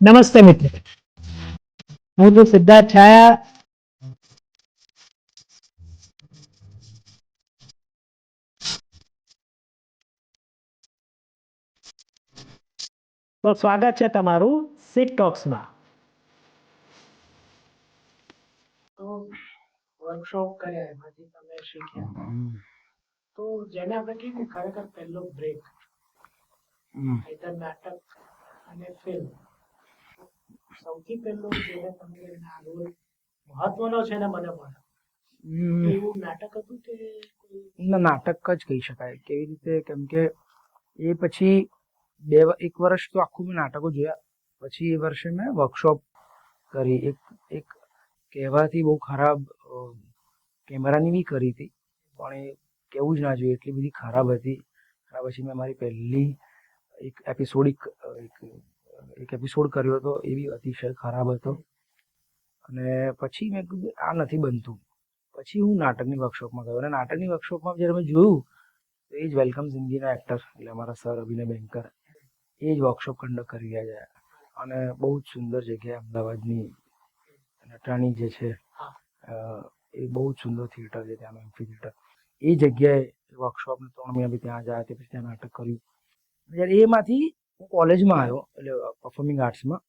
નમસ્તે મિત્રો. હું તો સિદ્ધાર્થ છાયા. તો સ્વાગત છે તમારું સિટ ટોક્સમાં તો વર્કશોપ કર્યા એમાંથી તમે શીખ્યા. તો જેને આપણે કહીએ ખરેખર પહેલો બ્રેક નાટક અને ફિલ્મ સૌથી પહેલો જેને તમને આગળ મહત્વનો છે ને મને મળ્યો એવું નાટક હતું કે ના નાટક જ કહી શકાય. કેવી રીતે? કેમ કે એ પછી બે એક વર્ષ તો આખું મેં નાટકો જોયા. પછી એ વર્ષે મેં વર્કશોપ કરી. એક એક કહેવાથી બહુ ખરાબ કેમેરાની બી કરી હતી. પણ એ કેવું જ ના જોઈએ. એટલી બધી ખરાબ હતી. પછી મેં મારી પહેલી એક એપિસોડિક એક એક એપિસોડ કર્યો હતો એ બી અતિશય ખરાબ હતો. અને પછી મેં કીધું, આ નથી બનતું. પછી હું નાટકની વર્કશોપમાં ગયો અને નાટકની વર્કશોપમાં જ્યારે મેં જોયું, તો એ જ વેલકમ જિંદગીના એક્ટર એટલે અમારા સર અભિનય બેંકર એ જ વર્કશોપ કંડક્ટ કરી રહ્યા છે. અને બહુ જ સુંદર જગ્યા અમદાવાદની નટરાણી જે છે એ બહુ જ સુંદર થિયેટર છે, ત્યાંનું એમ્ફી થિયેટર એ જગ્યાએ વર્કશોપને ત્રણ મહિના બી ત્યાં જાય, તે પછી ત્યાં નાટક કર્યું. જ્યારે એમાંથી હું કોલેજમાં આવ્યો, એટલે પરફોર્મિંગ આર્ટ્સમાં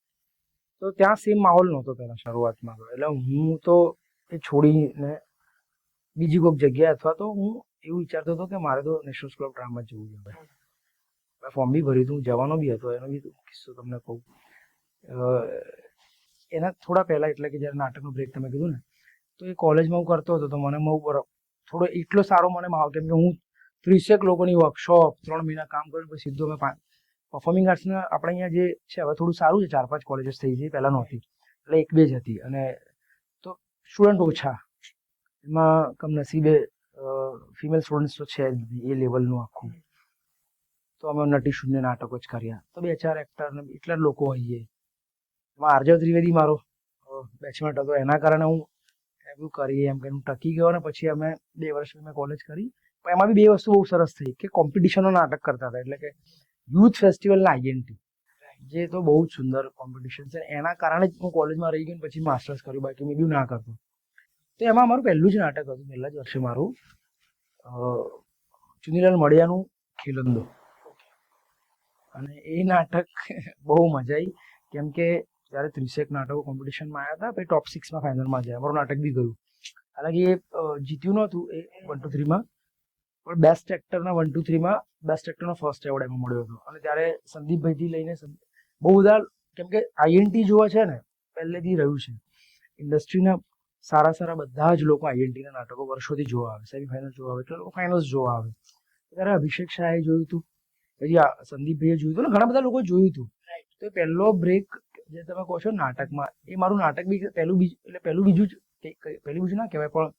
તો ત્યાં સેમ માહોલ નહોતો પહેલાં શરૂઆતમાં. એટલે હું તો એ છોડીને બીજી કોઈક જગ્યાએ અથવા તો હું એવું વિચારતો હતો કે મારે તો નેશનલ સ્કૂલ ઓફ ડ્રામા જવું છે મેં ફોર્મ બી ભર્યું હતું જવાનો બી હતો, એનો બી કિસ્સો તમને કહું. એના થોડા પહેલા એટલે કે જ્યારે નાટકનો બ્રેક તમે કીધું ને, તો એ કોલેજમાં હું કરતો હતો, તો મને બહુ બરો- થોડો એટલો સારો મને માહોલ, કેમ કે હું ત્રીસેક લોકોની વર્કશોપ ત્રણ મહિના કામ કર્યું, પછી સીધો મેં પાંચ પરફોર્મિંગ આર્ટ્સના આપણે અહીંયા જે છે હવે થોડું સારું છે ચાર પાંચ કોલેજીસ થઈ ગઈ પહેલાં નહોતી. એટલે એક બે જ હતી. અને તો સ્ટુડન્ટ ઓછા. એમાં કમનસીબે ફિમેલ સ્ટુડન્ટ્સ તો છે જ નહીં, એ લેવલનું આખું. તો અમે નટી શૂન્ય નાટકો જ કર્યા. તો બે ચાર એક્ટર એટલા જ લોકો હોઈએ. એમાં આર્જવ ત્રિવેદી મારો બેચમેન્ટ હતો. એના કારણે હું એવું કરીએ એમ કે હું ટકી ગયો ને પછી અમે બે વર્ષ મેં કોલેજ કરી. પણ એમાં બી બે વસ્તુ બહુ સરસ થઈ કે કોમ્પિટિશનો નાટક કરતા હતા. એટલે કે યુથ ફેસ્ટિવલના આઈએનટી. જે તો બહુ જ સુંદર કોમ્પિટિશન છે. એના કારણે જ હું કોલેજમાં રહી ગયો પછી માસ્ટર્સ કર્યું. બાકી મેં બી ના કરતો. તો એમાં મારું પહેલું જ નાટક હતું. પહેલા જ વર્ષે મારું ચુનીલાલ મળિયાનું ખીલંદો. અને એ નાટક બહુ મજા આવી કેમ કે જ્યારે ત્રીસેક નાટકો કોમ્પિટિશનમાં આવ્યા હતા, પછી ટોપ સિક્સમાં ફાઇનલમાં જાય અમારું નાટક બી ગયું. હાલાકી એ જીત્યું નહોતું. એ વન ટુ થ્રીમાં પણ બેસ્ટ એક્ટરના વન ટુ થ્રીમાં બેસ્ટ એક્ટરનો ફર્સ્ટ એવોર્ડ એમાં મળ્યો હતો. અને ત્યારે સંદીપભાઈથી લઈને બહુ બધા કેમ કે આઈએનટી જોવા છે ને પહેલેથી રહ્યું છે. ઇન્ડસ્ટ્રીના સારા સારા બધા જ લોકો આઈએનટીના નાટકો વર્ષોથી જોવા આવે સેમીફાઇનલ જોવા આવે એટલે લોકો ફાઇનલ્સ જોવા આવે. ત્યારે અભિષેક શાહે જોયું હતું. પછી સંદીપભાઈએ જોયું હતું ને ઘણા બધા લોકો જોયું હતું. તો પહેલો બ્રેક જે તમે કહો છો નાટકમાં એ મારું નાટક બી પહેલું બીજું એટલે પહેલું બીજું જ પહેલું બીજું ના કહેવાય પણ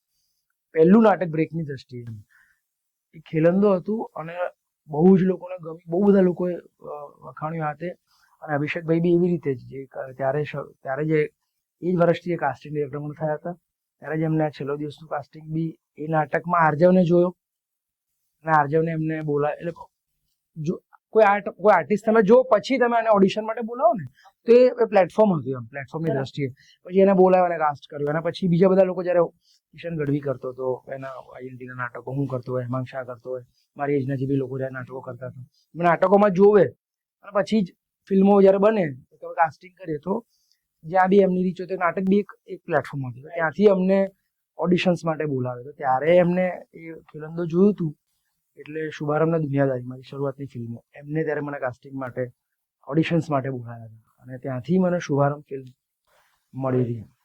પહેલું નાટક બ્રેકની દ્રષ્ટિએ. ખેલંદો હતું અને બહુ જ લોકોને ગમી, બહુ બધા લોકોએ વખાણ્યું હાથે. અને અભિષેકભાઈ બી એવી રીતે જ જે ત્યારે ત્યારે જે એ જ વર્ષથી એ કાસ્ટિંગ ડિરેક્ટર થયા હતા. ત્યારે જ એમને છેલ્લો દિવસનું કાસ્ટિંગ બી એ નાટકમાં આર્જવને જોયો. અને આર્જવને એમને બોલા એટલે જો, કોઈ આર્ટ, કોઈ આર્ટિસ્ટ તમે જો, પછી તમે એને ઓડિશન માટે બોલાવો ને તો એ પ્લેટફોર્મ હતું એમ પ્લેટફોર્મની દ્રષ્ટિએ. પછી એને બોલાવ્યો અને કાસ્ટ કર્યો. અને પછી બીજા બધા લોકો જ્યારે કિશન ગઢવી કરતો હતો એના આઈએનટીના નાટકો હું કરતો હોય હેમાંગ શાહ કરતો હોય મારી એજના જે બી લોકો જ્યારે નાટકો કરતા હતા. અમે નાટકોમાં જોવે. અને પછી જ ફિલ્મો જ્યારે બને તો કાસ્ટિંગ કરીએ તો જ્યાં બી એમની રીચ હોય તો નાટક બી એક એક પ્લેટફોર્મ હતું ત્યાંથી અમને ઓડિશન્સ માટે બોલાવે તો ત્યારે એમને એ ફિલ્મ તો જોયું હતું એટલે શુભારંભના દુનિયાદારી મારી શરૂઆતની ફિલ્મો એમને ત્યારે મને કાસ્ટિંગ માટે ઓડિશન્સ માટે બોલાવ્યા હતા. અને ત્યાંથી મને શુભારંભ ફિલ્મ મળી હતી